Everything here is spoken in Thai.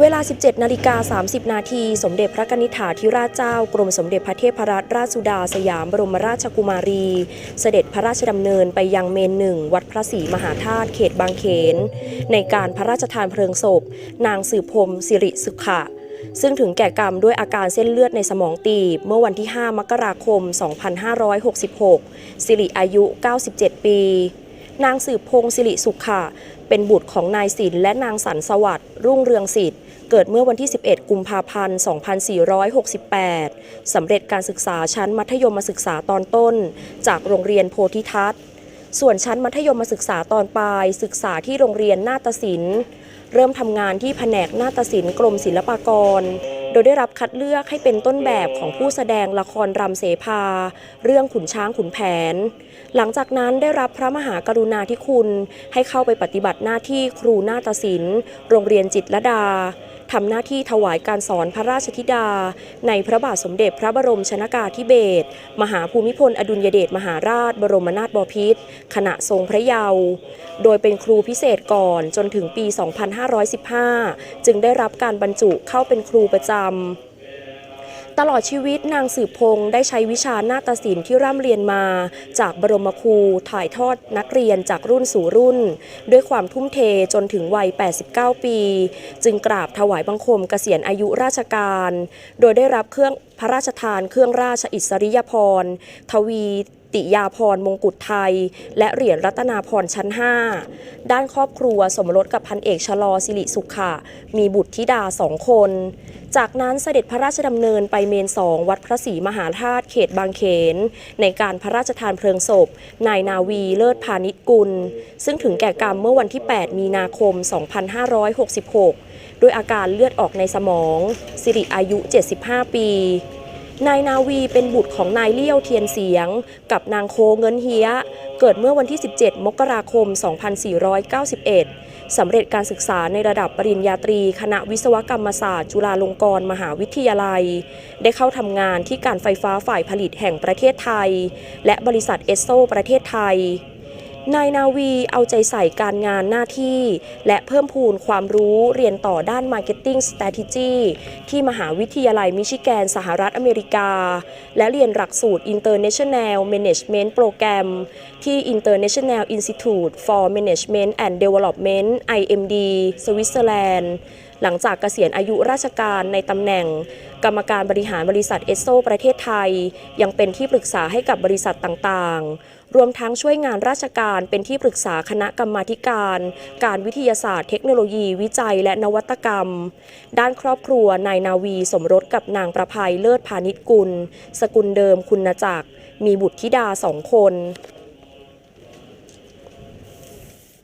เวลา 17 นาฬิกา 30 นาที สมเด็จพระกนิษฐาธิราชเจ้ากรมสมเด็จพระเทพรัตนราชสุดาสยามบรมราชกุมารี เสด็จพระราชดำเนินไปยังเมนหนึ่งวัดพระศรีมหาธาตุเขตบางเขน ในการพระราชทานเพลิงศพ นางสืบพรมสิริสุขะซึ่งถึงแก่กรรมด้วยอาการเส้นเลือดในสมองตีบ เมื่อวันที่ 5 มกราคม 2566 สิริอายุ 97 ปี นางสืบพงศิริสุขะเป็นบุตรของนายศิลและนางสันสวัสดิ์รุ่งเรืองสิทธิ์เกิดเมื่อวันที่ 11 กุมภาพันธ์ 2468 สำเร็จการศึกษาชั้นมัธยมศึกษาตอนต้น จากโรงเรียนโพธิทัศน์ ส่วนชั้นมัธยมศึกษาตอนปลาย ศึกษาที่โรงเรียนนาฏศิลป์ เริ่มทำงานที่แผนกนาฏศิลป์กรมศิลปากร ดยได้รับคัดเลือกให้เป็นต้นแบบของผู้แสดงละครรำเสภา เรื่องขุนช้างขุนแผน หลังจากนั้นได้รับพระมหากรุณาธิคุณ ให้เข้าไปปฏิบัติหน้าที่ครูนาฏศิลป์ โรงเรียนจิตรดา ทำหน้าที่ถวายการสอนพระราชธิดา ในพระบาทสมเด็จพระบรมชนากาธิเบศรมหาภูมิพลอดุลยเดชมหาราช บรมนาถบพิตรขณะทรงพระเยาว์โดยเป็นครูพิเศษก่อนจนถึงปี 2515 จึงได้รับการบรรจุเข้าเป็นครูประจำ ตลอดชีวิตนางสืบพงศ์ได้ใช้วิชานาฏศิลป์ที่ร่ำเรียนมา จากบรมครูถ่ายทอดนักเรียนจากรุ่นสู่รุ่น ด้วยความทุ่มเทจนถึงวัย 89 ปี จึงกราบถวายบังคมเกษียณอายุราชการ โดยได้รับเครื่องพระราชทานเครื่องราชอิสริยพรทวี ติยาพรมงกุฎไทย และเหรียญรัตนาพรชั้น 5 ด้านครอบครัวสมรสกับพันเอกชลอสิริสุขะ มีบุตรธิดาสองคน จากนั้นเสด็จพระราชดำเนินไปเมนสองวัดพระศรีมหาธาตุเขตบางเขน ในการพระราชทานเพลิงศพ นายนาวีเลิศพาณิชกุล ซึ่งถึงแก่กรรมเมื่อวันที่ 8 มีนาคม 2566 ด้วยอาการเลือดออกในสมอง สิริอายุ 75 ปี นายนาวีเป็นบุตรของนายเลี้ยวเทียนเสียง กับนางโคเงินเฮีย เกิดเมื่อวันที่ 17 มกราคม 2491 สำเร็จการศึกษาในระดับปริญญาตรี คณะวิศวกรรมศาสตร์ จุฬาลงกรณ์มหาวิทยาลัย ได้เข้าทำงานที่การไฟฟ้าฝ่ายผลิตแห่งประเทศไทย และบริษัทเอสโซประเทศไทย นายนาวีเอาใจใส่การงานหน้าที่ และเพิ่มพูนความรู้เรียนต่อด้าน Marketing Strategy ที่มหาวิทยาลัยมิชิแกนสหรัฐอเมริกา และเรียนหลักสูตร International Management Program ที่ International Institute for Management and Development IMD สวิตเซอร์แลนด์หลังจากเกษียณอายุราชการในตำแหน่ง กรรมการบริหารบริษัทเอสโซประเทศไทย ยังเป็นที่ปรึกษาให้กับบริษัทต่างๆ รวมทั้งช่วยงานราชการเป็นที่ปรึกษาคณะกรรมาธิการ การวิทยาศาสตร์เทคโนโลยี วิจัยและนวัตกรรม ด้านครอบครัวนายนาวีสมรสกับนางประภัยเลิศพาณิชกุล สกุลเดิมคุณจักรมีบุตรธิดาสองคน